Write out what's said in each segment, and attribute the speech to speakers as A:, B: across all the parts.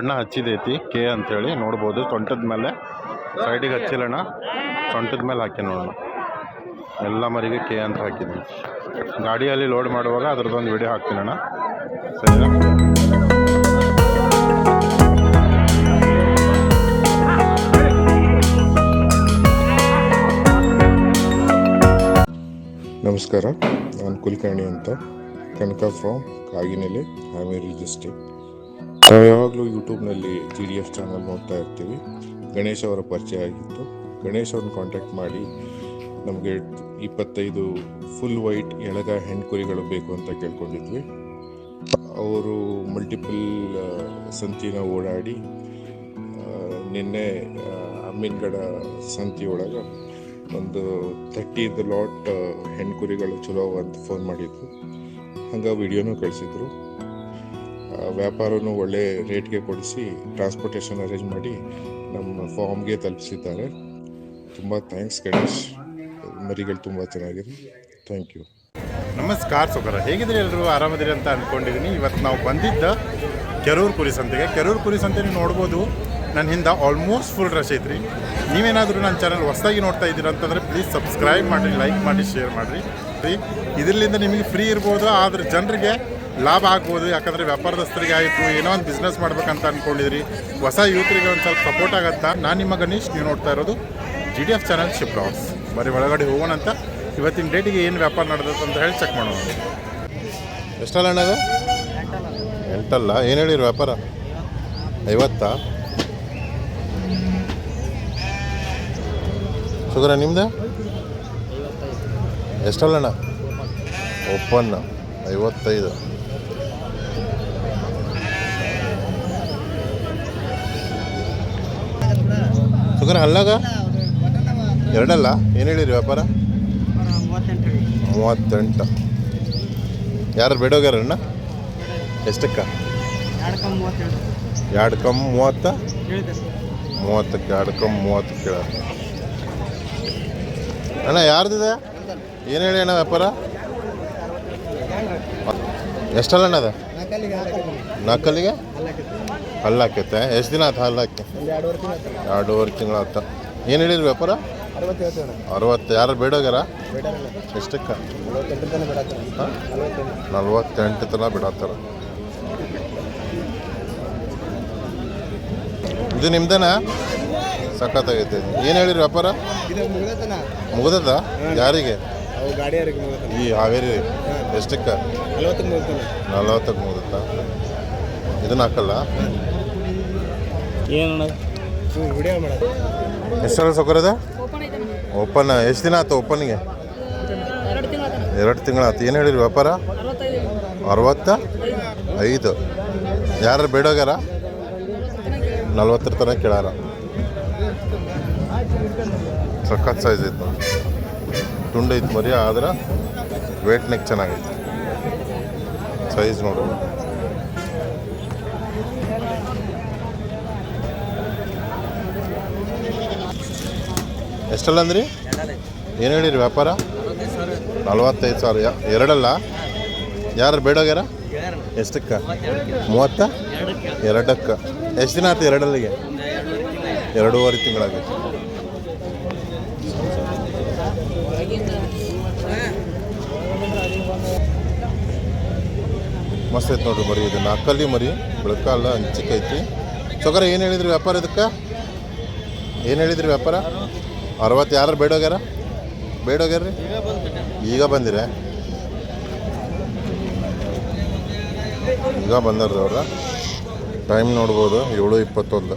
A: ಬಣ್ಣ ಹಚ್ಚಿದೈತಿ ಕೆ ಅಂತೇಳಿ. ನೋಡ್ಬೋದು, ಸೊಂಟದ ಮೇಲೆ ಸೈಡಿಗೆ ಹಚ್ಚಿಲ್ಲಣ್ಣ. ಸೊಂಟದ ಮೇಲೆ ಹಾಕಿ ನೋಡೋಣ. ಎಲ್ಲ ಮರಿಗೆ ಕೆ ಅಂತ ಹಾಕಿದ್ವಿ ಗಾಡಿಯಲ್ಲಿ ಲೋಡ್ ಮಾಡುವಾಗ ಅದ್ರದ್ದೊಂದು ವಿಡಿಯೋ ಹಾಕ್ತೀನಣ್ಣ. ಸರಿನಾ?
B: ನಮಸ್ಕಾರ. ನಾನು ಕುಲಕರ್ಣಿ ಅಂತ. ಕನಕ ಫ್ರಾಮ್ ಕಾಗಿನೆಲೆ, ಹಾವೇರಿ ಡಿಸ್ಟಿಕ್ ನಾವು ಯಾವಾಗಲೂ ಯೂಟ್ಯೂಬ್ನಲ್ಲಿ ಜಿ ಡಿ ಎಫ್ ಚಾನಲ್ ನೋಡ್ತಾ ಇರ್ತೀವಿ. ಗಣೇಶ್ ಅವರ ಪರಿಚಯ ಆಗಿತ್ತು. ಗಣೇಶ್ ಅವ್ರನ್ನ ಕಾಂಟ್ಯಾಕ್ಟ್ ಮಾಡಿ ನಮಗೆ ಇಪ್ಪತ್ತೈದು ಫುಲ್ ವೈಟ್ ಎಳಗ ಹೆಣ್ಕುರಿಗಳು ಬೇಕು ಅಂತ ಕೇಳ್ಕೊಂಡಿದ್ವಿ. ಅವರು ಮಲ್ಟಿಪಲ್ ಸಂತಿನ ಓಡಾಡಿ ನಿನ್ನೆ ಅಮ್ಮಿನ್ಗಡ ಸಂತಿ ಒಳಗೆ ಒಂದು ತರ್ಟಿದು ಲಾಟ್ ಹೆಣ್ಕುರಿಗಳು ಚಲೋ ಅಂತ ಫೋನ್ ಮಾಡಿದ್ರು. ಹಂಗೆ ವಿಡಿಯೋನೂ ಕಳಿಸಿದ್ರು. ವ್ಯಾಪಾರನೂ ಒಳ್ಳೆ ರೇಟ್ಗೆ ಕೊಡಿಸಿ ಟ್ರಾನ್ಸ್ಪೋರ್ಟೇಷನ್ ಅರೇಂಜ್ ಮಾಡಿ ನಮ್ಮ ಫಾರ್ಮ್ಗೆ ತಲುಪಿಸಿದ್ದಾರೆ. ತುಂಬ ಥ್ಯಾಂಕ್ಸ್ ಗಣೇಶ್. ಮರಿಗಳು ತುಂಬ ಚೆನ್ನಾಗಿದೆ. ಥ್ಯಾಂಕ್ ಯು
A: ನಮಸ್ಕಾರ ಸುಖರ ಹೇಗಿದ್ರೆ ಎಲ್ಲರೂ? ಆರಾಮದಿರಿ ಅಂತ ಅಂದ್ಕೊಂಡಿದ್ದೀನಿ ಇವತ್ತು ನಾವು ಬಂದಿದ್ದ ಕೆರೂರು ಕುರಿ ಸಂತೆಗೆ. ಕೆರೂರು ಕುರಿ ಸಂತೆ ನೀವು ನೋಡ್ಬೋದು. ನನ್ನ ಹಿಂದೆ ಆಲ್ಮೋಸ್ಟ್ ಫುಲ್ ರಶ್ ಐತ್ರಿ. ನೀವೇನಾದರೂ ನನ್ನ ಚಾನಲ್ ಹೊಸದಾಗಿ ನೋಡ್ತಾ ಇದ್ದೀರ ಅಂತಂದರೆ ಪ್ಲೀಸ್ ಸಬ್ಸ್ಕ್ರೈಬ್ ಮಾಡಿರಿ ಲೈಕ್ ಮಾಡಿ ಶೇರ್ ಮಾಡಿರಿ. ಇದರಿಂದ ನಿಮಗೆ ಫ್ರೀ ಇರ್ಬೋದು. ಆದರೆ ಜನರಿಗೆ ಲಾಭ ಆಗ್ಬೋದು, ಯಾಕಂದರೆ ವ್ಯಾಪಾರದಸ್ಥರಿಗೆ ಆಯಿತು, ಏನೋ ಒಂದು ಬಿಸ್ನೆಸ್ ಮಾಡ್ಬೇಕಂತ ಅಂದ್ಕೊಂಡಿದ್ರಿ ಹೊಸ ಯೂತ್ರಿಗೆ ಒಂದು ಸ್ವಲ್ಪ ಸಪೋರ್ಟ್ ಆಗತ್ತಾ? ನಾನು ನಿಮ್ಮ ಗಣೇಶ್, ನೀವು ನೋಡ್ತಾ ಇರೋದು G D F channel blogs ಬರೀ ಒಳಗಡೆ ಹೋಗೋಣ ಅಂತ. ಇವತ್ತಿನ ಡೇಟಿಗೆ ಏನು ವ್ಯಾಪಾರ ನಡೆದತ್ತು ಅಂತ ಹೇಳಿ ಚೆಕ್ ಮಾಡೋಣ. ಎಷ್ಟಲ್ಲ ಅಣ್ಣದು ಎಂಟಲ್ಲ. ಏನು ಹೇಳಿರಿ ವ್ಯಾಪಾರ? ಐವತ್ತ? ಶುಗರ ನಿಮ್ದು? ಎಷ್ಟಲ್ಲಣ್ಣ ಓಪನ್ ಐವತ್ತೈದು. ಶುಗರ ಅಲ್ಲಾಗ ಎರಡಲ್ಲ? ಏನು ಹೇಳಿರಿ ವ್ಯಾಪಾರ? ಮೂವತ್ತೆಂಟು. ಯಾರು ಬೇಡೋಗ್ಯಾರಣ್ಣ? ಎಷ್ಟಕ್ಕ? ಎರಡು ಕಮ್ ಮೂವತ್ತ? ಮೂವತ್ತಕ್ಕೆ ಎರಡು ಕಮ್ ಮೂವತ್ತು ಕೇಳ. ಅಣ್ಣ ಯಾರ್ದಿದೆ? ಏನು ಹೇಳಿ ಅಣ್ಣ ವ್ಯಾಪಾರ? ಎಷ್ಟಲ್ಲ ಅಣ್ಣ ಅದ? ನಾಲ್ಕಲ್ಲಿಗೆ ಹಲ್ಲು ಹಾಕೈತೆ ಎಷ್ಟು ದಿನ ಆಯ್ತು ಹಲ್ಲಾಕಿ ಎರಡೂವರೆ ತಿಂಗಳು ಆತ. ಏನು ಹೇಳಿರಿ ವ್ಯಾಪಾರ? ಅರವತ್ತು ಯಾರು ಬೇಡೋಗ್ಯಾರ ಎಷ್ಟಕ್ಕೆ? ನಲ್ವತ್ತೆಂಟು ತನ ಬಿಡತ್ತಾರ ಇದು ನಿಮ್ದೇನಾ? ಸಖತ್ತಾಗೈತೆ ಏನು ಹೇಳಿರಿ ವ್ಯಾಪಾರ? ಮುಗ್ದದ? ಯಾರಿಗೆ? ಈ ಹಾವೇರಿ. ಎಷ್ಟಕ್ಕೆ?
C: ನಲ್ವತ್ತಕ್ಕೆ ಮುಗ್ದತನ
A: ಇದನ್ನ ಹಾಕಲ್ಲ.
C: ಏನು ಹ್ಞೂ ವಿಡಿಯೋ ಮಾಡೋದು.
A: ಎಷ್ಟಲ್ಲ ಸೌಕರ್ಯದ? ಓಪನ್ ಎಷ್ಟು ದಿನ ಆಯ್ತು ಓಪನ್ಗೆ ಎರಡು ತಿಂಗಳು ಆಯ್ತು ಏನು ಹೇಳಿರಿ ವ್ಯಾಪಾರ? ಅರವತ್ತ? ಐದು. ಯಾರು ಬೇಡೋಗ್ಯಾರ? ನಲ್ವತ್ತರ ತನಕ ಕೇಳಾರ. ಸಖತ್ ಸೈಜ್ ಐತೆ ತುಂಡು ಐತೆ ಮರಿ ಆದ್ರೆ ವೇಟ್ನಾಗ ನೆಕ್ ಚೆನ್ನಾಗೈತೆ. ಸೈಜ್ ನೋಡು. ಎಷ್ಟಲ್ಲ ಅಂದ್ರಿ? ಏನು ಹೇಳಿರಿ ವ್ಯಾಪಾರ? ನಲ್ವತ್ತೈದು ಸಾವಿರ. ಎರಡಲ್ಲ? ಯಾರು ಬೇಡೋಗ್ಯಾರ ಎಷ್ಟಕ್ಕೆ? ಮೂವತ್ತ? ಎರಡಕ್ಕೆ. ಎಷ್ಟು ದಿನ ಆಯ್ತು ಎರಡಲ್ಲಿಗೆ? ಎರಡೂವರೆ ತಿಂಗಳಾಗ. ಮಸ್ತ್ ಐತೆ ನೋಡ್ರಿ ಮರಿ, ಇದು ನಾಲ್ಕಲ್ಲಿ ಮರಿ ಬೆಳಕಲ್ಲ ಹಂಚಿಕೈತಿ. ಸೊಗರ ಏನು ಹೇಳಿದ್ರಿ ವ್ಯಾಪಾರ ಇದಕ್ಕೆ? ಏನು ಹೇಳಿದ್ರಿ ವ್ಯಾಪಾರ? ಅರವತ್ತು ಯಾರು ಬೇಡೋಗ್ಯಾರ? ಬೇಡೋಗ್ಯಾರ್ರಿ? ಈಗ ಬಂದಿರ. ಈಗ ಬಂದಾರ್ರಿ ಅವ್ರ. ಟೈಮ್ ನೋಡ್ಬೋದು, ಏಳು ಇಪ್ಪತ್ತೊಂದು.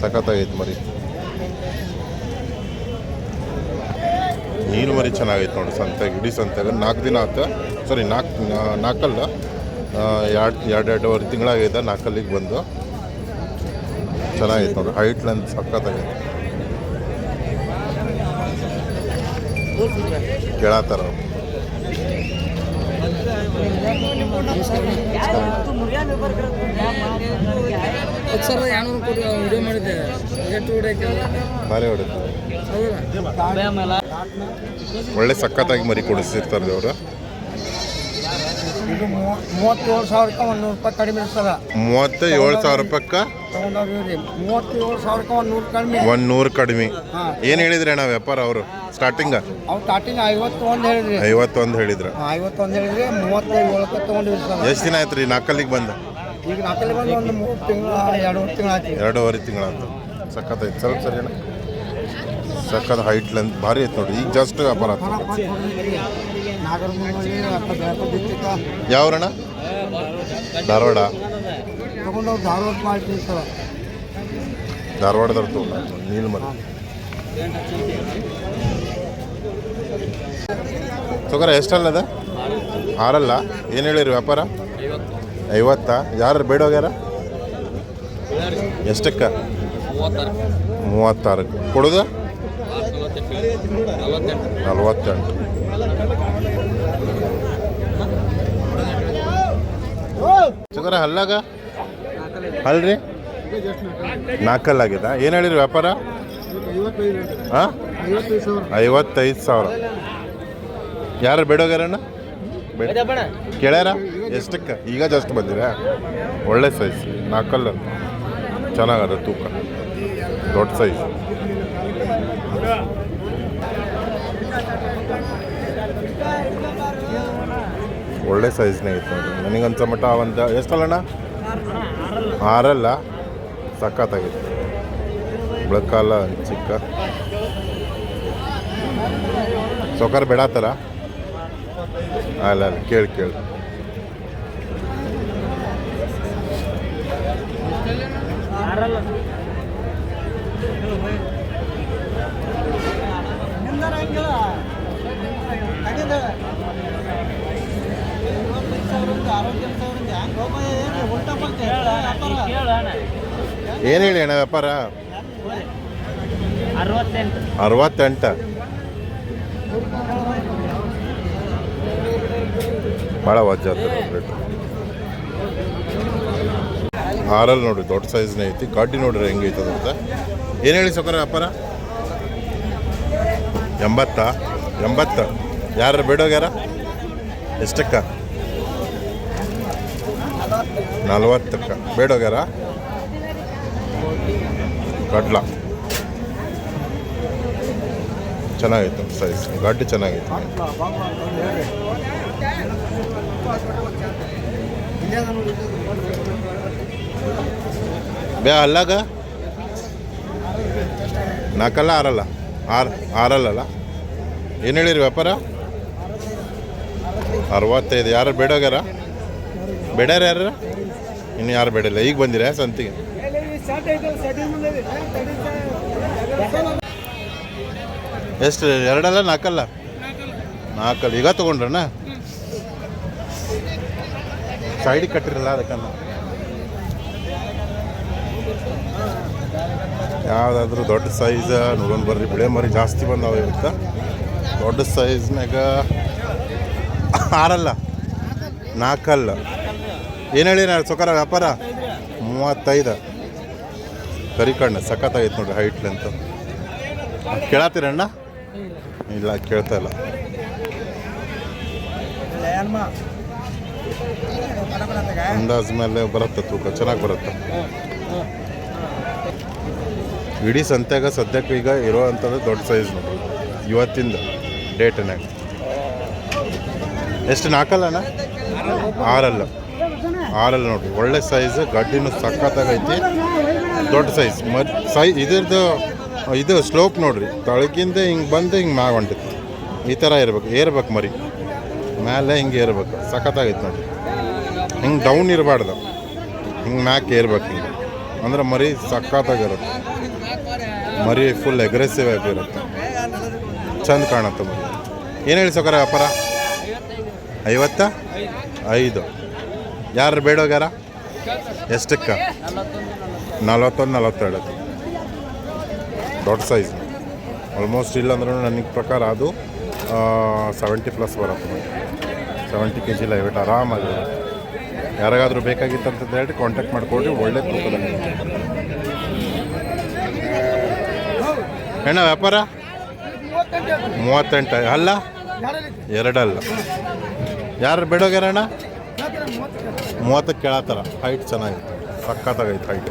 A: ಸಖತ್ತಾಗೈತೆ ಮರಿ. ನೀರು ಮರಿ ಚೆನ್ನಾಗೈತೆ ನೋಡಿ ಸಂತೆಗೆ, ಇಡೀ ಸಂತೆಗೆ. ನಾಲ್ಕು ದಿನ ಆಯ್ತು ಸಾರಿ ನಾಲ್ಕು ನಾಲ್ಕಲ್ಲ ಎರಡು ಎರಡು, ಎರಡೂವರೆ ತಿಂಗಳಾಗೈತೆ ನಾಲ್ಕಲ್ಲಿಗೆ ಬಂದು. ಎರಡ್ನೂರು ನೋಡಿ ಹೈಟ್ ಲೆಂತ್ ಸಕ್ಕತ್ತಾಗಿತ್ತು ಕೇಳತ್ತಾರ ಒಳ್ಳೆ ಸಕ್ಕತ್ತಾಗಿ ಮರಿ ಕೊಡಿಸಿರ್ತಾರೆ ಅವರು
C: ಮೂವತ್ತೇಳು ಸಾವಿರ ರೂಪಾಯಿ ಕಡಿಮೆ ಇರ್ತದ
A: ಮೂವತ್ತ ಏಳು ಸಾವಿರ ರೂಪಾಯಿಗೆ
C: ತೊಗೊಂಡವ್ರಿ ಮೂವತ್ತೇಳು ಸಾವಿರಕ್ಕೆ ಒಂದು ನೂರು ಕಡಿಮೆ.
A: ಒಂದು ನೂರು ಕಡಿಮೆ.
C: ಹಾಂ.
A: ಏನು ಹೇಳಿದ್ರಿ ಅಣ್ಣ ವ್ಯಾಪಾರ ಅವರು? ಸ್ಟಾರ್ಟಿಂಗ
C: ಅವ್ರು ಸ್ಟಾರ್ಟಿಂಗ್ ಐವತ್ತು ಒಂದು ಹೇಳಿದ್ರಿ.
A: ಐವತ್ತೊಂದು ಹೇಳಿದ್ರ.
C: ಐವತ್ತೊಂದು ಹೇಳಿದ್ರಿ ಮೂವತ್ತೈದು ಏಳಕ್ಕೆ ತೊಗೊಂಡಿವಿ ಸರ್.
A: ಎಷ್ಟು ದಿನ ಆಯ್ತು ರೀ ನಾಲ್ಕಲ್ಲಿಗೆ ಬಂದ?
C: ಈಗ ನಾಲ್ಕಲ್ಲಿ ಬಂದು ಒಂದು ಮೂರು ತಿಂಗಳು ಎರಡೂವರೆ ತಿಂಗಳು ಆಯ್ತು
A: ಎರಡೂವರೆ ತಿಂಗಳಾಯ್ತು ಸಖತ್ ಸ್ವಲ್ಪ ಸರಿ ಅಣ್ಣ. ಸಖತ್ ಹೈಟ್ ಲೆಂತ್ ಭಾರಿ ಐತೆ ನೋಡ್ರಿ. ಈಗ ಜಸ್ಟ್ ವ್ಯಾಪಾರ
C: ಅಥವಾ ಬೆಳಕು
A: ಯಾವ್ರಣ್ಣ? ಧಾರವಾಡ.
C: ತಗೊಂಡವ್ರು ಧಾರವಾಡ ಮಾಡ್ತೀವಿ ಸರ್.
A: ಧಾರವಾಡದವ್ರು ತೊಗೊಂಡ ಆರಲ್ಲ? ಏನು ಹೇಳಿರಿ ವ್ಯಾಪಾರ? ಐವತ್ತಾ? ಯಾರು ಬೇಡೋಗ್ಯಾರ ಎಷ್ಟಕ್ಕ? ಮೂವತ್ತಾರಕ್ಕೆ. ಕೊಡುದ? ನಲ್ವತ್ತೆಂಟು. ತೊಗರ, ಹಲ್ಲಾಗ? ಅಲ್ರಿ? ಆಗಿದೆ ಏನು ಹೇಳಿರಿ ವ್ಯಾಪಾರ? ಹಾಂ ಐವತ್ತೈದು ಸಾವಿರ. ಯಾರು ಬೇಡೋಗ್ಯಾರಣ್ಣ ಬೇಡ ಕೇಳ್ಯಾರ? ಎಷ್ಟಕ್ಕೆ? ಈಗ ಜಸ್ಟ್ ಬಂದಿರಾ? ಒಳ್ಳೆ ಸೈಜ್ ನಾಲ್ಕಲ್ಲ ಚೆನ್ನಾಗದ ತೂಕ. ದೊಡ್ಡ ಸೈಜ್ ಒಳ್ಳೆ ಸೈಜ್ನೇ ಐತೆ ನನಗೆ ನನಗನ್ಸೋ ಮಟ್ಟ ಒಂದು ಎಷ್ಟಲ್ಲಣ್ಣ? ಆರಲ್ಲ ಸಖತ್ತಾಗಿತ್ತು ಬೆಳಕಾಲ ಚಿಕ್ಕ. ಸೊಕರ್ ಬೇಡ ಅಲ್ಲ ಅಲ್ಲ ಕೇಳಿ ಕೇಳಿ. ಏನು ಹೇಳಿ ಅಣ್ಣ ವ್ಯಾಪಾರ?
C: ಅರವತ್ತೆಂಟ.
A: ಭಾಳ ವಜ್ಜ ಹಾರಲ್ಲಿ ನೋಡ್ರಿ ದೊಡ್ಡ ಸೈಜ್ನೇ ಐತಿ. ಗಾಡಿ ನೋಡ್ರಿ ಹೆಂಗೆ ಐತದಂತ ಏನು ಹೇಳಿ ಸೊಕರ ವ್ಯಾಪಾರ? ಎಂಬತ್ತ? ಎಂಬತ್ತ. ಯಾರು ಬೇಡೋಗ್ಯಾರ? ಎಷ್ಟಕ್ಕ? ನಲ್ವತ್ತಕ್ಕ ಬೇಡೋಗ್ಯಾರ? ಕಡ್ಲ ಚೆನ್ನಾಗಿತ್ತು ಸೈಜ್ ಗಾಡಿ ಚೆನ್ನಾಗಿತ್ತು ಬೇ ಅಲ್ಲಾಗ? ನಾಲ್ಕಲ್ಲ ಆರಲ್ಲ. ಆರ್, ಆರಲ್ಲಲ್ಲ? ಏನು ಹೇಳಿರಿ ವ್ಯಾಪಾರ? ಅರವತ್ತೈದು. ಯಾರು ಬೇಡೋಗ್ಯಾರ? ಬೇಡ್ಯಾರ ಯಾರು ಇನ್ನು ಯಾರು ಬೇಡಿಲ್ಲ. ಈಗ ಬಂದಿರ? ಸಂತಿಗೆ? ಎಷ್ಟು, ಎರಡಲ್ಲ, ನಾಲ್ಕಲ್ಲ? ನಾಲ್ಕಲ್ಲ. ಈಗ ತೊಗೊಂಡ್ರಣ್ಣ ಸೈಡಿಗೆ ಕಟ್ಟಿರಲ್ಲ ಅದಕ್ಕನ್ನ. ಯಾವುದಾದ್ರೂ ದೊಡ್ಡ ಸೈಜ್ ನೋಡೋಣ ಬರ್ರಿ ಬಿಳೆ ಮರಿ ಜಾಸ್ತಿ ಬಂದಾವೆ ಇವತ್ತು? ದೊಡ್ಡ ಸೈಜ್ನಾಗ ಆರಲ್ಲ, ನಾಲ್ಕಲ್ಲ. ಏನು ಹೇಳಿ ನಾನು ಸೊಕರ ವ್ಯಾಪಾರ? ಮೂವತ್ತೈದು. ಕರಿಕಣ್ಣ ಸಖತ್ತಾಗೈತೆ ನೋಡ್ರಿ ಹೈಟ್ ಲೆಂತ್ ಕೇಳತ್ತೀರಣ್ಣ ಇಲ್ಲ, ಕೇಳ್ತಾ ಇಲ್ಲ. ಅಂದಾಜ್ ಮೇಲೆ ಬರುತ್ತೆ ತೂಕ, ಚೆನ್ನಾಗಿ ಬರುತ್ತೆ. ಇಡೀ ಸಂತ್ಯಾಗ ಸದ್ಯಕ್ಕೆ ಈಗ ಇರೋ ಅಂಥದ್ದು ದೊಡ್ಡ ಸೈಜ್ ನೋಡ್ರಿ ಇವತ್ತಿಂದ ಡೇಟ್ನಾಗ ಎಷ್ಟು ನಾಲ್ಕಲ್ಲಣ್ಣ ಆರಲ್ಲ. ಆರಲ್ಲ ನೋಡಿ ಒಳ್ಳೆ ಸೈಜ್ ಗಡ್ಡಿನೂ ಸಖತ್ತಾಗೈತಿ. ದೊಡ್ಡ ಸೈಜ್ ಮತ್ ಸೈ ಇದ್ರದ್ದು, ಇದು ಸ್ಲೋಪ್ ನೋಡ್ರಿ. ತಳಗಿಂದ ಹಿಂಗೆ ಬಂದು ಹಿಂಗೆ ಮ್ಯಾಗ ಹೊಂಟಿತ್ತು ಈ ಥರ ಇರ್ಬೇಕು. ಏರ್ಬೇಕು ಮರಿ. ಮೇಲೆ ಹಿಂಗೆ ಏರ್ಬೇಕು. ಸಖತ್ತಾಗೈತೆ ನೋಡ್ರಿ. ಹಿಂಗೆ ಡೌನ್ ಇರಬಾರ್ದು. ಹಿಂಗೆ ಮ್ಯಾಕ್ ಏರ್ಬೇಕು ಹಿಂಗೆ. ಅಂದ್ರೆ ಮರಿ ಸಖತ್ತಾಗಿರುತ್ತೆ. ಮರಿ ಫುಲ್ ಅಗ್ರೆಸಿವ್ ಆಗಿರುತ್ತೆ ಚಂದ ಕಾಣುತ್ತೆ ಮರಿ. ಏನು ಹೇಳಿ ಸಕ್ಕರೆ ವ್ಯಾಪಾರ? ಐವತ್ತ? ಐದು. ಯಾರು ಬೇಡೋಗ್ಯಾರ? ಎಷ್ಟಕ್ಕ? ನಲವತ್ತೊಂದು, ನಲವತ್ತೆರಡು. ದೊಡ್ಡ ಸೈಜ್ ಆಲ್ಮೋಸ್ಟ್ ಇಲ್ಲ ಅಂದ್ರೂ ನನಗೆ ಪ್ರಕಾರ ಅದು ಸೆವೆಂಟಿ ಪ್ಲಸ್ ಬರುತ್ತೆ. Seventy K G live weight ಆರಾಮಾಗಿ ಯಾರಿಗಾದರೂ ಬೇಕಾಗಿತ್ತು ಅಂತ ಹೇಳಿ ಕಾಂಟ್ಯಾಕ್ಟ್ ಮಾಡಿಕೊಡಿ, ಒಳ್ಳೆ ತೂಕದಲ್ಲಿ ಹೆಣ್ಣ ವ್ಯಾಪಾರ? ಮೂವತ್ತೆಂಟು. ಅಲ್ಲ? ಎರಡಲ್ಲ. ಯಾರು ಬೇಡೋಗ್ಯಾರ ಅಣ್ಣ? ಮೂವತ್ತಕ್ಕೆ ಕೇಳತ್ತಾರ. ಹೈಟ್ ಚೆನ್ನಾಗಿತ್ತು ಸಕ್ಕತ್ತಾಗೈತೆ ಹೈಟ್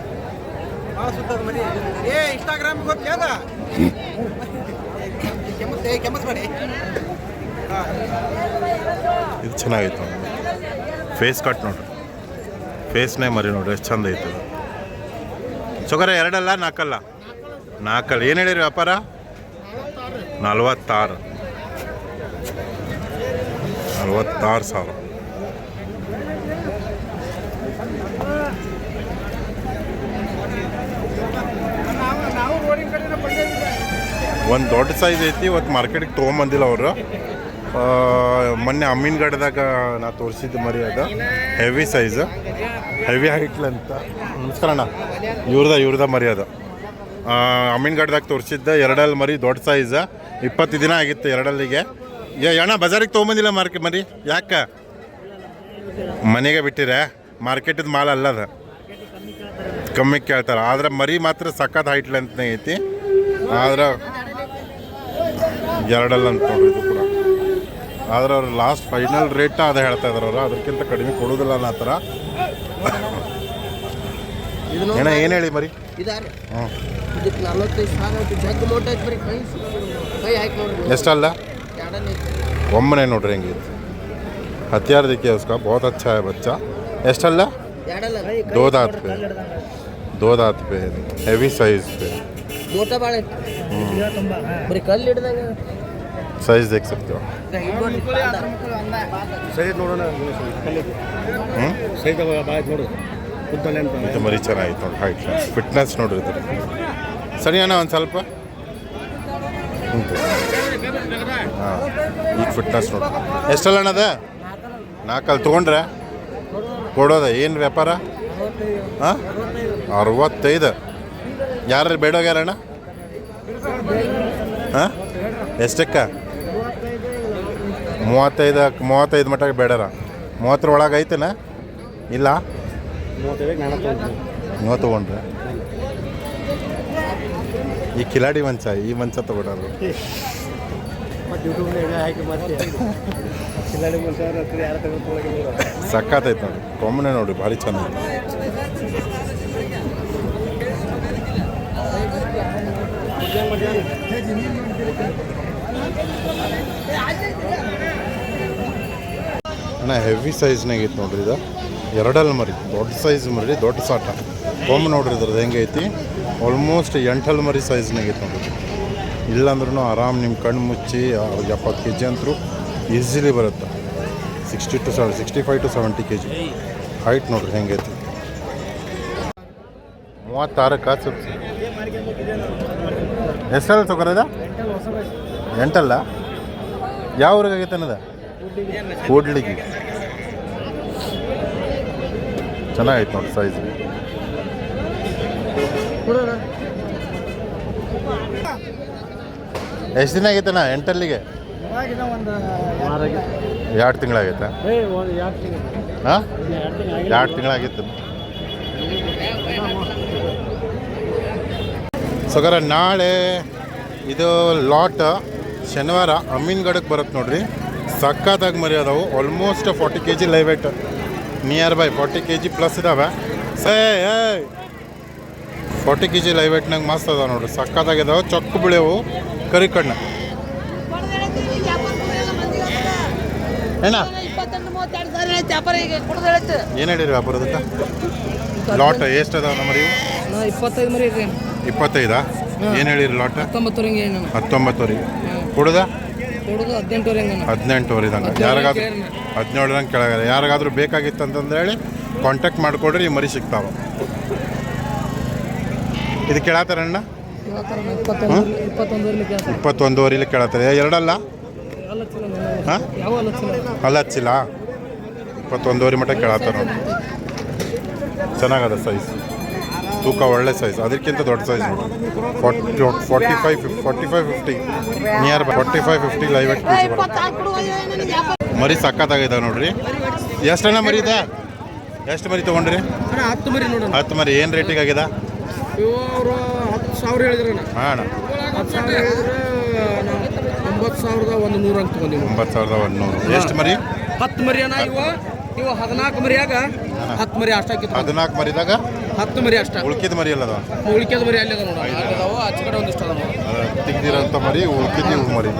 A: ಇದು ಚೆನ್ನಾಗಿತ್ತು ಫೇಸ್ ಕಟ್ ನೋಡ್ರಿ ಫೇಸ್ನೇ ಮರಿ ನೋಡ್ರಿ ಎಷ್ಟು ಚಂದ ಐತೆ ಸುಗರ ಎರಡಲ್ಲ ನಾಲ್ಕಲ್ಲ? ನಾಲ್ಕಲ್ಲ. ಏನು ಹೇಳಿರಿ ವ್ಯಾಪಾರ? ನಲ್ವತ್ತಾರು. ನಲ್ವತ್ತಾರು ಸಾವಿರ
D: ನಾವು ರೋಡಿನ ಕಡೆ ಬಂದಿದ್ದೀವಿ
A: ಒಂದು ದೊಡ್ಡ ಸೈಜ್ ಐತಿ ಇವತ್ತು ಮಾರ್ಕೆಟಿಗೆ ತೊಗೊಂಬಂದಿಲ್ಲ ಅವರು. ಮೊನ್ನೆ ಅಮೀನ್ಗಢದಾಗ ನಾ ತೋರಿಸಿದ್ದು ಮರಿ ಅದು. ಹೆವಿ ಸೈಜ್ ಹೆವಿ ಹೈಟ್ಲಂತ ಅಂತ ನಮಸ್ಕಾರ ಅಣ್ಣ. ಇವ್ರದ ಇವ್ರದ ಮರಿ ಅದು. ಅಮ್ಮಿನ ಗಡ್ದಾಗ ತೋರಿಸಿದ್ದ ಎರಡಲ್ಲಿ ಮರಿ ದೊಡ್ಡ ಸೈಜ್ ಇಪ್ಪತ್ತು ದಿನ ಆಗಿತ್ತು ಎರಡಲ್ಲಿಗೆ. ಅಣ್ಣ, ಬಜಾರಿಗೆ ತೊಗೊಂಬಂದಿಲ್ಲ ಮಾರ್ಕೆಟ್ ಮರಿ? ಯಾಕೆ? ಮನೆಗೆ ಬಿಟ್ಟಿರ? ಮಾಲ ಅಲ್ಲ ಅಲ್ಲದ ಕಮ್ಮಿ ಕೇಳ್ತಾರೆ. ಆದ್ರೆ ಮರಿ ಮಾತ್ರ ಸಖತ್ ಹೈಟ್ಲಂತನೇ ಐತಿ. ಆದ್ರೆ ಎರಡಲ್ಲ ಅಂತ ನೋಡ್ರಿ ಇದು ಕೂಡ ಆದ್ರೆ ಅವ್ರು ಲಾಸ್ಟ್ ಫೈನಲ್ ರೇಟ್ ಅದ ಹೇಳ್ತಾ ಇದಾರೆ ಅವರು ಅದಕ್ಕಿಂತ ಕಡಿಮೆ ಕೊಡೋದಿಲ್ಲ ಅನ್ನೋ ಥರ
C: ಇದು
A: ಏನ ಏನು ಹೇಳಿ ಮರಿ
C: ಇದಾರ
A: ಹ್ಞೂ
C: ಇದಕ್ಕೆ ನಲವತ್ತೈದು ಸಾವಿರ ಐತಿ ಜಗ್ ಮೋಟ ಐತಿ ಬರೀ ಕೈ ಕೈ ಹಾಕಿ ನೋಡ್ರಿ
A: ಎಷ್ಟಲ್ಲ
C: ಎರಡನೇ
A: ಒಮ್ಮನೆ ನೋಡ್ರಿ ಹೆಂಗಿತ್ತು हथियार देखिए उसका बहुत अच्छा है बच्चा ಎಷ್ಟಲ್ಲ
C: ಎರಡಲ್ಲ
A: दो दांत पे दो दांत पे हैवी साइज पे
C: ಮೋಟ ಭಾಳ ಐತಿ ಬರೀ ಕಲ್ಲು ಹಿಡ್ದಂಗ
A: साइज देख सकते हो
D: ಸೈಡ್ ನೋಡೋಣ
A: ಹ್ಞೂ
D: ಸೈಡ್ ಭಾಳ ನೋಡು ಉದ್ದಲೆ ಅಂತ
A: ಇದು ಮರಿ ಚೆನ್ನಾಗಿತ್ತು ನೋಡಿ ಹೈಟ್ ಫಿಟ್ನೆಸ್ ನೋಡ್ರಿ ಇದು ಸರಿ ಅಣ್ಣ ಒಂದು ಸ್ವಲ್ಪ ಹಾಂ ಈಗ ಫಿಟ್ನೆಸ್ ನೋಡಿ ಎಷ್ಟಲ್ಲ ಅಣ್ಣದ ನಾಲ್ಕಲ್ಲಿ ತೊಗೊಂಡ್ರೆ ಕೊಡೋದ ಏನು ವ್ಯಾಪಾರ ಹಾಂ ಅರವತ್ತೈದು ಯಾರು ಬೇಡೋಗ್ಯಾರಣ್ಣ ಹಾಂ? ಎಷ್ಟಕ್ಕ? ಮೂವತ್ತೈದು ಮೂವತ್ತೈದು ಮಟ್ಟ ಬೇಡಾರ. ಮೂವತ್ತರ ಒಳಗೆ ಐತೆನ? ಇಲ್ಲ? ನೀವು ತೊಗೊಂಡ್ರೆ. ಈ ಕಿಲಾಡಿ ಮಂಚ ಈ ಮಂಚ ತಗೊಂಡ್ರು? ಸಕ್ಕತ್ತೈತೆ ನೋಡಿ. ಕೊಮ್ಮನೆ ನೋಡಿ ಭಾರಿ ಚಂದ ಅಣ್ಣ ಹೆವಿ ಸೈಜ್ನಾಗ ಐತೆ ನೋಡ್ರಿ ಇದು. ಎರಡಲ್ಲಿ ಮರಿ, ದೊಡ್ಡ ಸೈಜ್ ಮರಿ, ದೊಡ್ಡ ಸಾಟ. ಕೊಮ್ಮೆ ನೋಡ್ರಿ ಇದ್ರದ್ದು ಹೆಂಗೈತಿ ಆಲ್ಮೋಸ್ಟ್ ಎಂಟಲ್ ಮರಿ ಸೈಜ್ನಾಗ ಐತೆ ನೋಡ್ರಿ. ಇಲ್ಲಾಂದ್ರೂ ಆರಾಮ್ ನಿಮ್ಮ ಕಣ್ಣು ಮುಚ್ಚಿ ಎಪ್ಪತ್ತು ಕೆ ಜಿ ಅಂತರೂ ಈಸಿಲಿ ಬರುತ್ತೆ. Sixty to seven sixty five to seventy K G height ನೋಡ್ರಿ ಹೆಂಗೈತಿ ಮೂವತ್ತಾರಕ್ಕೆ ಸ್ವಲ್ಪ ಎಷ್ಟಲ್ಲ ತಗೋರದ ಎಂಟಲ್ಲ? ಯಾವ ಊರಿಗಾಗೈತೆ ಅನ್ನೋದ? ಕೂಡ್ಲಿಗೆ. ಚೆನ್ನಾಗೈತೆ ನೋಡಿ ಸೈಜ್ ಎಷ್ಟು ದಿನ ಆಗೈತೆ
D: ಅಣ್ಣ ಎಂಟಲ್ಲಿಗೆ
A: ಎರಡು ತಿಂಗಳಾಗೈತೆ ಹಾಂ
D: ಎರಡು ತಿಂಗಳು.
A: ಎರಡು ತಿಂಗಳಾಗಿತ್ತು. ಸಗರ ನಾಳೆ ಇದು ಲಾಟ್ ಶನಿವಾರ ಅಮೀನ್ಗಡಕ್ಕೆ ಬರುತ್ತೆ ನೋಡ್ರಿ. ಸಕ್ಕತ್ತಾಗಿ ಮರಿ ಅದಾವು almost forty K G live weight near by forty K G plus ಇದಾವೆ. Say forty K G live ವೇಟ್ನಾಗ ಮಸ್ತ್ ಅದಾವೆ ನೋಡ್ರಿ. ಸಕ್ಕತ್ತಾಗಿದಾವೆ ಚೊಕ್ಕ ಬಿಳೆವು. ಕರಿ ಕಣ್ಣು. ಏನ? ಏನು ಹೇಳಿರಿ ವ್ಯಾಪಾರದಕ್ಕೆ ಲಾಟ್ ಎಷ್ಟು ಅದಾವೆ ನಮ್ಮರಿ
C: ನಾ ಇಪ್ಪತ್ತೈದು ಮರಿ
A: ಇಪ್ಪತ್ತೈದಾ? ಏನು ಹೇಳಿರಿ ಲಾಟ್
C: ಹತ್ತೊಂಬತ್ತು ರಿಂಗ್ ಏನು
A: ಹತ್ತೊಂಬತ್ತುವರೆ ಕುಡ್ದ? ಹದಿನೆಂಟುವರೆ ಇದಂಗೆ ಯಾರಿಗಾದ್ರೂ ಹದಿನೇಳರಂಗೆ ಕೆಳಗಡೆ ಯಾರಿಗಾದ್ರೂ ಬೇಕಾಗಿತ್ತು ಅಂತಂದು ಹೇಳಿ ಕಾಂಟ್ಯಾಕ್ಟ್ ಮಾಡಿಕೊಡ್ರಿ ಈ ಮರಿ ಸಿಗ್ತಾವ. ಇದು ಕೇಳತ್ತಾರಣ್ಣ ಇಪ್ಪತ್ತೊಂದುವರೆಲಿ ಕೇಳತ್ತಾರೆ ಎರಡಲ್ಲ? ಹಾಂ?
C: ಅಲ್ಲ ಚಲೋ
A: ಅಲ್ಲ ಹಚ್ಚಿಲ್ಲ ಇಪ್ಪತ್ತೊಂದುವರೆ ಮಟ್ಟ ಕೇಳತ್ತಾರ ಚೆನ್ನಾಗದ ಸೈಜ್ ತೂಕ ಒಳ್ಳೆ ಸೈಜ್ ಅದಕ್ಕಿಂತ ದೊಡ್ಡ ಸೈಜ್ ನೋಡಿ. Forty forty five forty five fifty near by forty five fifty
E: live ಕೊಡುವ
A: ಮರಿ ಸಕ್ಕತ್ತಾಗಿದೆ ನೋಡ್ರಿ. ಎಷ್ಟಣ್ಣ ಮರಿ ಇದೆ? ಎಷ್ಟು ಮರಿ ತೊಗೊಂಡ್ರಿ?
C: ಹತ್ತು ಮರಿ
A: ಹತ್ತು ಮರಿ. ಏನು ರೇಟಿಗೆ
C: ಆಗಿದೆ ಸಾವಿರ ಹೇಳಿದ್ರಣ್ಣ
A: ಹಾಂ
C: ಹತ್ತು ಸಾವಿರ ಒಂಬತ್ತು ಸಾವಿರದ ಒಂದು ನೂರು ಅಂತ ತೊಗೊಂಡಿವಿ
A: ಒಂಬತ್ತು ಸಾವಿರದ ಒಂದುನೂರು. ಎಷ್ಟು ಮರಿ?
C: ಹತ್ತು ಮರಿ ಅಣ್ಣ ಇವು. ಇವು ಹದಿನಾಲ್ಕು ಮರಿಯಾಗ ಹತ್ತು ಮರಿ ಅಷ್ಟಾಗಿ
A: ಹದಿನಾಲ್ಕು ಮರಿದಾಗ
C: ಹತ್ತು ಮರಿ ಅಷ್ಟ
A: ಉಳ್ಕಿದ ಮರಿ ಅಲ್ಲದ
C: ಉಳಿಕೆದ ಮರಿ ಅಲ್ಲಿದೆ ನೋಡ ಅದಾವು ಆಚೆ ಕಡೆ ಒಂದಿಷ್ಟು ಅದಾವ
A: ತೆಗ್ದಿರೋಂಥ ಮರಿ ಉಳ್ಕಿದ ಇವು ಮರಿ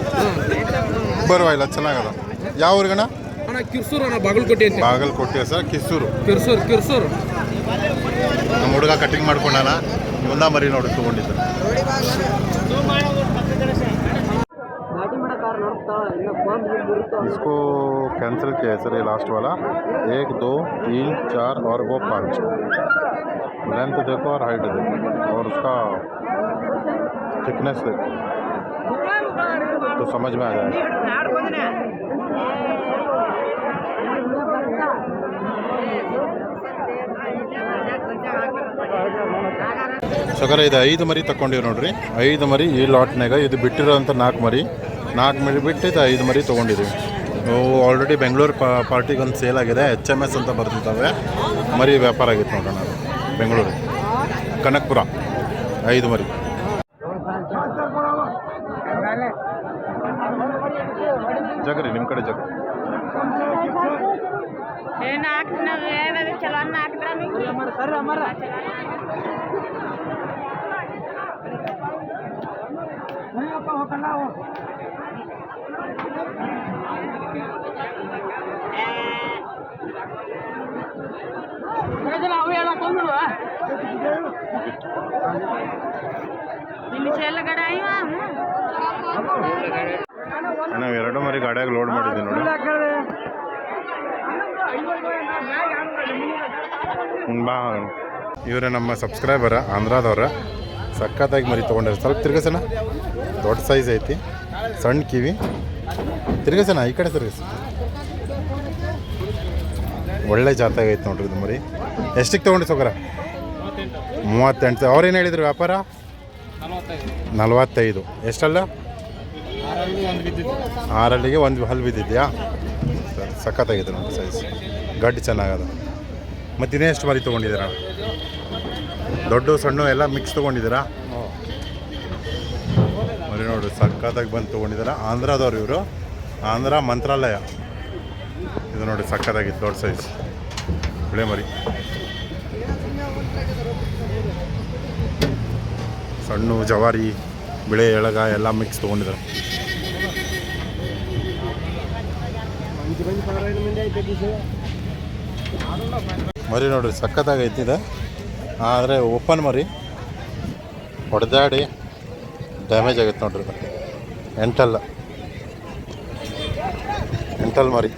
A: ಬರವಾಗಿಲ್ಲ ಚೆನ್ನಾಗದ ಯಾವ ಊರಿಗಣ
C: ಅಣ್ಣ ಕಿರ್ಸೂರು ಅಣ್ಣ ಬಾಗಲಕೋಟೆ ಅಂತ
A: ಬಾಗಲಕೋಟೆ ಸರ್ ಕಿತ್ತೂರು
C: ಕಿರ್ಸೂರು ಕಿರ್ಸೂರು
A: ನಮ್ಮ ಹುಡುಗ ಕಟಿಂಗ್ ಮಾಡ್ಕೊಂಡಾನ ಮುಂದ ಮರಿ ನೋಡಿ ತೊಗೊಂಡಿದ್ದು इसको कैंसिल किया है सर ये लास्ट वाला एक दो तीन चार और वो पाँच लेंथ देखो और हाइट देखो और उसका थिकनेस देखो तो समझ में आ जाएगा ಸಗರ ಇದು ಐದು ಮರಿ ತಗೊಂಡಿವಿ ನೋಡ್ರಿ ಐದು ಮರಿ ಈ ಲಾಟ್ನಾಗ ಇದು ಬಿಟ್ಟಿರೋಂಥ ನಾಲ್ಕು ಮರಿ ನಾಲ್ಕು ಮರಿ ಬಿಟ್ಟು ಇದು ಐದು ಮರಿ ತೊಗೊಂಡಿದ್ದೀವಿ ನಾವು ಆಲ್ರೆಡಿ ಬೆಂಗಳೂರು ಪಾರ್ಟಿಗೆ ಒಂದು ಸೇಲ್ ಆಗಿದೆ ಎಚ್ ಎಮ್ ಎಸ್ ಅಂತ ಬರ್ತಿದ್ದಾವೆ ಮರಿ ವ್ಯಾಪಾರ ಆಗಿತ್ತು ನೋಡೋಣ ಅದು ಬೆಂಗಳೂರು. ಕನಕ್ಪುರ. ಐದು ಮರಿ. ಜಗರಿ ನಿಮ್ಮ ಕಡೆ ಜಗ
E: ಏನ್ ಹಾಕ್ತಿನ ಚಲೋ ಅನ್ನ ಹಾಕ್ತಾರ ಇಲ್ಲಿ ಚೆಲ್ಲ ಗಡ ಇವ
A: ನಾವು ಎರಡು ಮರಿ ಗಾಡಿಯಾಗ ಲೋಡ್ ಮಾಡಿದ್ದೀವಿ ನೋಡಿ. ಬಾ. ಇವರೇ ನಮ್ಮ ಸಬ್ಸ್ಕ್ರೈಬರ ಆಂಧ್ರದವ್ರ. ಸಖತ್ತಾಗಿ ಮರಿ ತೊಗೊಂಡ್ರೆ ಸ್ವಲ್ಪ ತಿರ್ಗಸನ ದೊಡ್ಡ ಸೈಜ್ ಐತಿ. ಸಣ್ಣ ಕಿವಿ. ತಿರ್ಗಸನ ಈ ಕಡೆ ತಿರ್ಗಸ ಒಳ್ಳೆ ಜಾತಾಗ ಐತೆ ನೋಡ್ರಿ ಇದು ಮರಿ. ಎಷ್ಟಿಗೆ ತೊಗೊಂಡು ಸೊಕರ ಮೂವತ್ತೆಂಟು. ಅವ್ರೇನು ಹೇಳಿದ್ರು ವ್ಯಾಪಾರ? ನಲವತ್ತೈದು. ಎಷ್ಟಲ್ಲ? ಆರಲ್ಲಿಗೆ ಒಂದು ಹಲ್ ಬಿದ್ದಿದ್ಯಾ? ಸರಿ, ಸಖತ್ತಾಗಿದೆ ನೋಡಿ ಸೈಜ್ ಗಡ್ಡು ಚೆನ್ನಾಗದ. ಮತ್ತು ಇನ್ನೇ ಎಷ್ಟು ಮರಿ ತೊಗೊಂಡಿದ್ದೀರಾ? ದೊಡ್ಡ, ಸಣ್ಣ ಎಲ್ಲ ಮಿಕ್ಸ್ ತೊಗೊಂಡಿದ್ದೀರಾ? ಮರಿ ನೋಡಿರಿ, ಸಖತ್ತಾಗಿ ಬಂದು ತೊಗೊಂಡಿದ್ದೀರಾ? ಆಂಧ್ರದವ್ರು ಇವರು. ಆಂಧ್ರ ಮಂತ್ರಾಲಯ. ಇದು ನೋಡಿ ಸಕ್ಕತ್ತಾಗಿತ್ತು ದೊಡ್ಡ ಸೈಜ್ ಬಿಳೆ ಮರಿ. ಸಣ್ಣ ಜವಾರಿ, ಬಿಳೆ ಎಳಗ ಎಲ್ಲ ಮಿಕ್ಸ್ ತೊಗೊಂಡಿದ್ದಾರೆ. ಮರಿ ನೋಡ್ರಿ ಸಖತ್ತಾಗಿ ಐತಿದೆ ಆದರೆ ಓಪನ್ ಮರಿ. ಹೊಡೆದಾಡಿ ಡ್ಯಾಮೇಜ್ ಆಗೈತೆ ನೋಡ್ರಿ. ಎಂಟಲ್ಲ. ಎಂಟಲ್ ಮರಿ.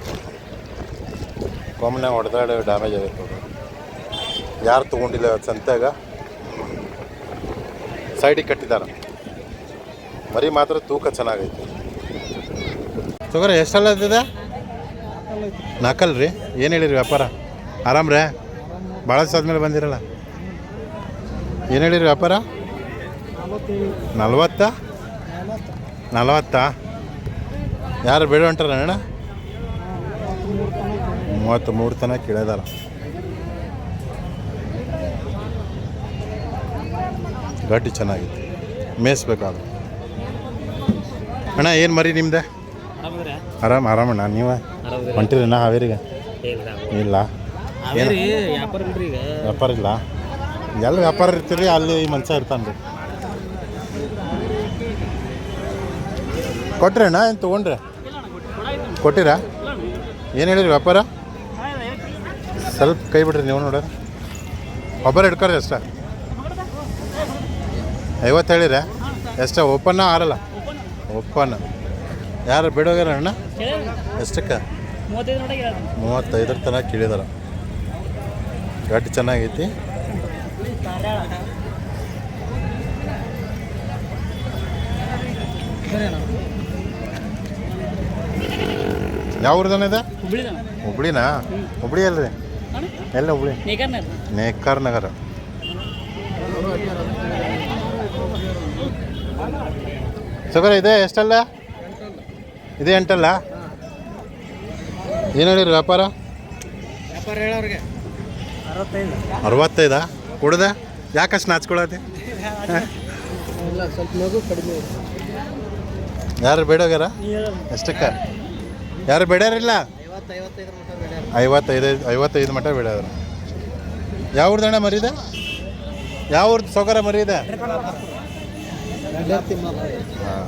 A: ಕೊಮ್ಮನೆ ಹೊಡೆದಾಡಿ ಡ್ಯಾಮೇಜ್ ನೋಡ್ರಿ ಯಾರು ತೊಗೊಂಡಿಲ್ಲ ಸಂತ್ಯಾಗ? ಸೈಡಿಗೆ ಕಟ್ಟಿದ್ದಾರೆ ಮರಿ ಮಾತ್ರ ತೂಕ ಚೆನ್ನಾಗೈತೆ. ತೊಗರ ಎಷ್ಟಲ್ಲ ಇದ್ದಿದೆ ನಾಕಲ್ ರೀ ಏನು ಹೇಳಿರಿ ವ್ಯಾಪಾರ? ಆರಾಮ್ ಭಾಳ ದಿವಸ ಆದ್ಮೇಲೆ ಬಂದಿರಲ್ಲ. ಏನು ಹೇಳಿರಿ ವ್ಯಾಪಾರ? ನಲ್ವತ್ತ? ನಲ್ವತ್ತಾ? ಯಾರು ಬೇಡ ಹೊಂಟಾರ ಅಣ್ಣ? ಮೂವತ್ತು ಮೂರು ತನಕ ಕೇಳಿದಾರ ಗಟ್ಟಿ ಚೆನ್ನಾಗಿತ್ತು. ಮೇಯಿಸ್ಬೇಕಾದ್ರೆ. ಅಣ್ಣ, ಏನು ಮರಿ ನಿಮ್ದೆ? ಆರಾಮ್, ಆರಾಮಣ್ಣ, ನೀವು? ಹೊಂಟಿರಣ್ಣ ಹಾವೇರಿಗೆ? ಇಲ್ಲ. ವ್ಯಾಪಾರ ಇಲ್ಲ ಎಲ್ಲ ವ್ಯಾಪಾರ ಇರ್ತೀರಿ, ಅಲ್ಲಿ ಮನುಷ್ಯ ಇರ್ತಾನೆ ರೀ ಕೊಟ್ರಣ್ಣ ಏನು ತೊಗೊಂಡ್ರೆ? ಕೊಟ್ಟಿರಾ? ಏನು ಹೇಳಿರಿ ವ್ಯಾಪಾರ? ಸ್ವಲ್ಪ ಕೈ ಬಿಡ್ರಿ ನೀವು ನೋಡ್ರಿ. ಒಬ್ಬರು ಹಿಡ್ಕೊರಿ ಅಷ್ಟ. ಐವತ್ತು ಹೇಳಿರ. ಎಷ್ಟ ಓಪನ್ನ ಆರಲ್ಲ? ಓಪನ್ ಯಾರು ಬಿಡೋಗ್ಯಾರ ಅಣ್ಣ? ಎಷ್ಟಕ್ಕೆ? ಮೂವತ್ತೈದರ ತನಕ ಕೇಳಿದಾರ. ಗಟ್ಟಿ ಚೆನ್ನಾಗೈತಿ. ಯಾವ ಊರ್ದನ ಇದೆ? ಹುಬ್ಳಿನಾ? ಹುಬ್ಳಿ ಅಲ್ರಿ. ಎಲ್ಲ ಹುಬ್ಳಿ. ನೇಕಾರ್ ನಗರ ಸಗರ ಇದೆ ಎಷ್ಟಲ್ಲ? ಇದೆ ಎಂಟಲ್ಲ? ಏನು ಹೇಳಿರಿ ವ್ಯಾಪಾರ?
C: ವ್ಯಾಪಾರ ಹೇಳೋರಿಗೆ.
A: ಅರವತ್ತೈದಾ. ಕೊಡದೆ? ಯಾಕಷ್ಟು ನಾಚ್ಕೊಳತ್ತೆ
C: ಕಡಿಮೆ
A: ಯಾರು ಬೇಡೋಗ್ಯಾರ? ಎಷ್ಟಕ್ಕೆ? ಯಾರು ಬೇಡ್ಯಾರಿಲ್ಲ? ಐವತ್ತೈದು ಐವತ್ತೈದು ಮಟ್ಟ ಯಾವ ಅಣ್ಣ ಮರಿದೆ ಯಾವ ಊರ್ದು ಸೌಕರ್ಯ ಮರಿದೆ ಹಾಂ